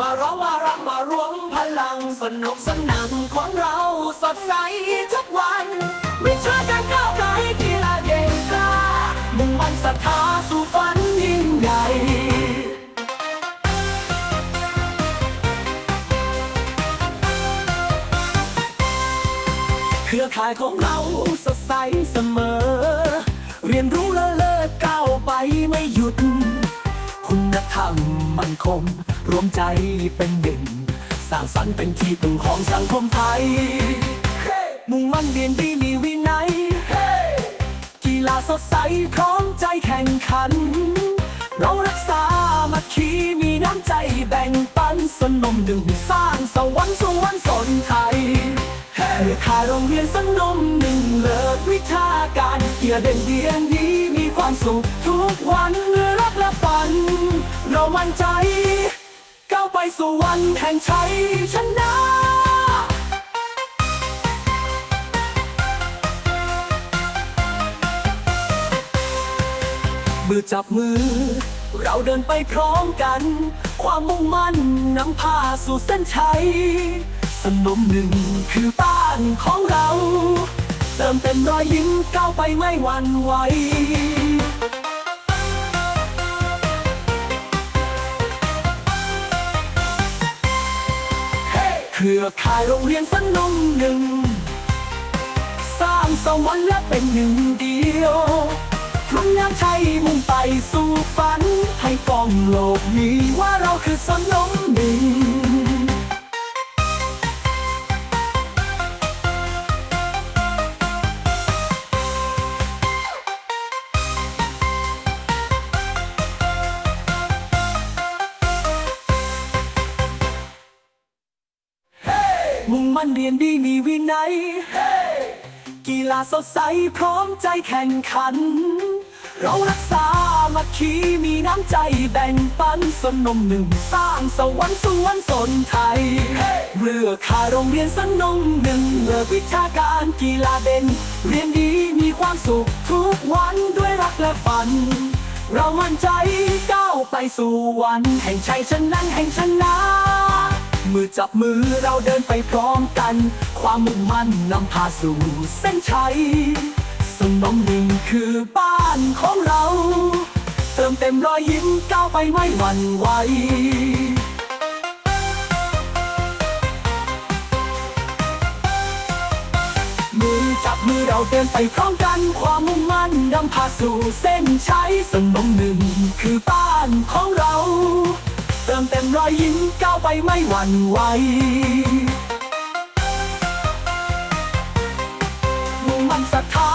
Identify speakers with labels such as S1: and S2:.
S1: มาร้องมารำมารวมพลังสนุกสนานของเราสดใสทุกวัน วิชาการก้าวไกลกีฬาเก่งกล้ามุ่งมั่นศรัทธาสู่ฝันยิ่งใหญ่เครือข่ายของเราสดใสเสมอ เรียนรู้และเลิศก้าวไปไม่หยุด คุณธรรมมันคงรวมใจเป็นหนึ่ง สร้างสรรค์เป็นที่พึ่งของสังคมไทย มุ่งมั่นเรียนดีมีวินัย กีฬาสดใสพร้อมใจแข่งขัน เรารักษามาคีมีน้ำใจแบ่งปันสนมหนึ่งสร้างสวรรค์สวรรค์สนไทยเพื่อข่ายโรงเรียนสนมหนึ่งเลิศวิชาการเกียรติเด่นเดียนดีมีความสุขทุกวันเมื่อรัก และฝัน เรามั่นใจ ก้าวไปสู่วันแห่งชัยชนะมือจับมือ เราเดินไปพร้อมกัน ความมุ่งมั่นนำพาสู่เส้นชัย สนมหนึ่งคือบ้านของเรา เติมเต็มรอยยิ้มก้าวไปไม่หวั่นไหว รือข่ายโรงเรียนสนมหนึ่ง สร้างสวรรค์และเป็นหนึ่งเดียวพรุ่งน้ำชัยมุ่งไปสู่ฝัน ให้กองโลกมีว่าเราคือสนมหนึ่ง มั่นเรียนดีมีวินัย กีฬาสดใสพร้อมใจแข่งขัน เรารักษามาคีมีน้ำใจแบ่งปันสนมหนึ่งสร้างสวรรค์สวรรค์สนไทย เรือข่าโรงเรียนสนมหนึ่งเลิกวิชาการกีฬาเด่น เรียนดีมีความสุขทุกวันด้วยรักและฝัน เรามั่นใจก้าวไปสู่วัน แห่งชัยชนะแห่งชนะ มือจับมือเราเดินไปพร้อมกัน ความมุ่งมั่นนำพาสู่เส้นชัยสนมหนึ่งคือบ้านของเรา เติมเต็มรอยยิ้มก้าวไปไม่หวั่นไหวมือจับมือเราเดินไปพร้อมกันความมุ่งมั่นนำพาสู่เส้นชัยสนมหนึ่งคือบ้านของเรา เติมเต็มรอยยิ้มก้าวไปไม่หวั่นไหวมุ่งมั่นศรัทธา